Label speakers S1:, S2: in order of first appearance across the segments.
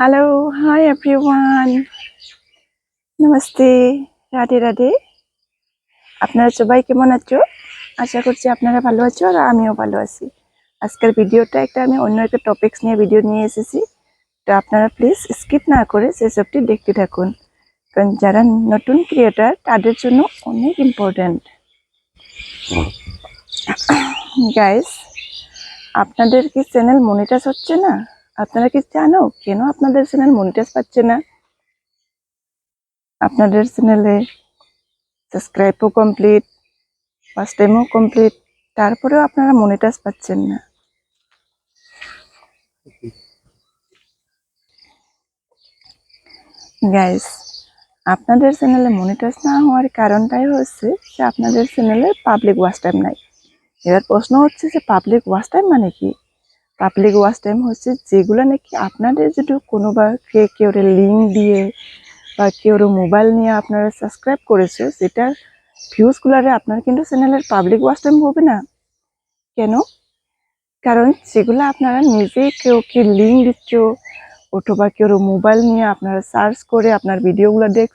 S1: Hello hi everyone namaste Radhe Radhe আপনারা সবাই কেমন আছো? আশা করছি আপনারা ভালো আছো আর আমিও ভালো আছি। আজকের ভিডিওটা একটা আমি অন্য একটা টপিকস নিয়ে ভিডিও নিয়ে এসেছি। তো আপনারা প্লিজ স্কিপ না করে সেসবটি দেখতে থাকুন। কারণ যারা নতুন ক্রিয়েটার তাদের জন্য অনেক ইম্পর্ট্যান্ট গাইস আপনাদের কি চ্যানেল মনিটাইজ হচ্ছে না? আপনারা কি জানো? কেন আপনাদের চ্যানেল মনিটাইজ পাচ্ছে না? আপনাদের চ্যানেলে সাবস্ক্রাইবও কমপ্লিট ফার্স্ট টাইমও কমপ্লিট তারপরেও আপনারা মনিটাইজ পাচ্ছেন না। গাইস আপনাদের চ্যানেলে মনিটাইজ না হওয়ার কারণটাই হচ্ছে যে আপনাদের চ্যানেলে পাবলিক ওয়াচ টাইম নাই। এবার প্রশ্ন হচ্ছে যে পাবলিক ওয়াচ টাইম মানে কি? পাবলিক ওয়াচ টাইম হচ্ছে যেগুলো নাকি আপনাদের যদি কোনো বা কে কেউ লিঙ্ক দিয়ে বা কেউ মোবাইল নিয়ে আপনারা সাবস্ক্রাইব করেছে, সেটার ভিউজগুলারে আপনার কিন্তু চ্যানেলের পাবলিক ওয়াচ টাইম হবে না। কেন? কারণ সেগুলো আপনারা নিজে কেউ কি লিঙ্ক দিচ্ছ অথবা কেউ মোবাইল নিয়ে আপনারা সার্চ করে আপনার ভিডিওগুলো দেখ,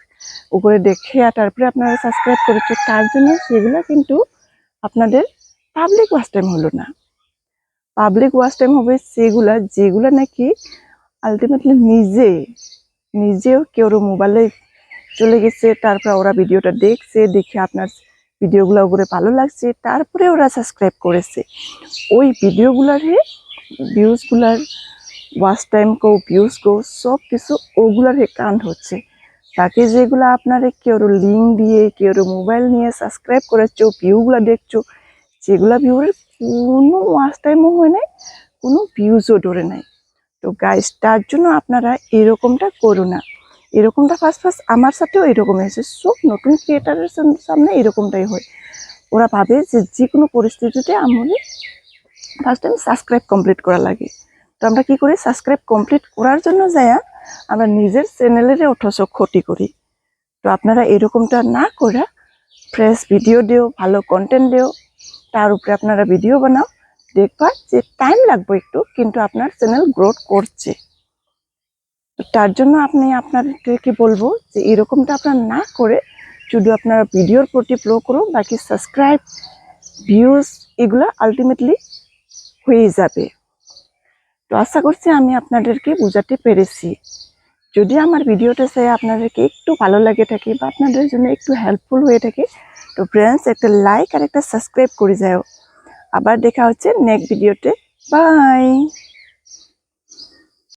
S1: উপরে দেখে তারপরে আপনারা সাবস্ক্রাইব করেছ, তার জন্য সেগুলো কিন্তু আপনাদের পাবলিক ওয়াচ টাইম হলো না। পাবলিক ওয়াচ টাইম হবে সেগুলা, যেগুলো নাকি আলটিমেটলি নিজে, নিজেও কেউ মোবাইলে চলে গেছে, তারপর ওরা ভিডিওটা দেখছে, দেখে আপনার ভিডিওগুলো ওগুলো ভালো লাগছে, তারপরে ওরা সাবস্ক্রাইব করেছে। ওই ভিডিওগুলার ভিউজগুলার ওয়াচ টাইম কো ভিউজ কো সব কিছু ওগুলার কাউন্ট হচ্ছে। বাকি যেগুলো আপনার কেউ লিঙ্ক দিয়ে, কেউ মোবাইল নিয়ে সাবস্ক্রাইব করেছ ভিউগুলো দেখছ যেগুলো ভিউর কোনো ওয়াচ টাইমও হয় নাই, কোনো ভিউজও ধরে নাই। তো গাইস তার জন্য আপনারা এরকমটা করো না। এরকমটা ফার্স্ট ফার্স্ট আমার সাথেও এরকম হয়েছে। সব নতুন ক্রিয়েটারের সামনে এরকমটাই হয়। ওরা ভাবে যে যে কোনো পরিস্থিতিতে আমাদের ফার্স্ট টাইম সাবস্ক্রাইব কমপ্লিট করা লাগে। তো আমরা কি করি? সাবস্ক্রাইব কমপ্লিট করার জন্য যায়া আমরা নিজের চ্যানেলের অথচ ক্ষতি করি। তো আপনারা এরকমটা না করে ফ্রেশ ভিডিও দিও, ভালো কন্টেন্ট দিও তার উপরে আপনারা ভিডিও বানাও, দেখবা যে টাইম লাগবে একটু, কিন্তু আপনার চ্যানেল গ্রোথ করছে। তার জন্য আপনি আপনাদেরকে বলব যে এরকমটা আপনার না করে শুধু আপনারা ভিডিওর প্রতি ফ্লো করুন বাকি সাবস্ক্রাইব ভিউজ এগুলো আলটিমেটলি হয়ে যাবে। তো আশা করছি আমি আপনাদেরকে বোঝাতে পেরেছি। যদি আমার ভিডিওটা চাই আপনাদেরকে একটু ভালো লাগে থাকে বা আপনাদের জন্য একটু হেল্পফুল হয়ে থাকে তো ফ্রেন্ডস একটা লাইক আর একটা সাবস্ক্রাইব করে যাও। আবার দেখা হচ্ছে নেক্সট ভিডিওতে বাই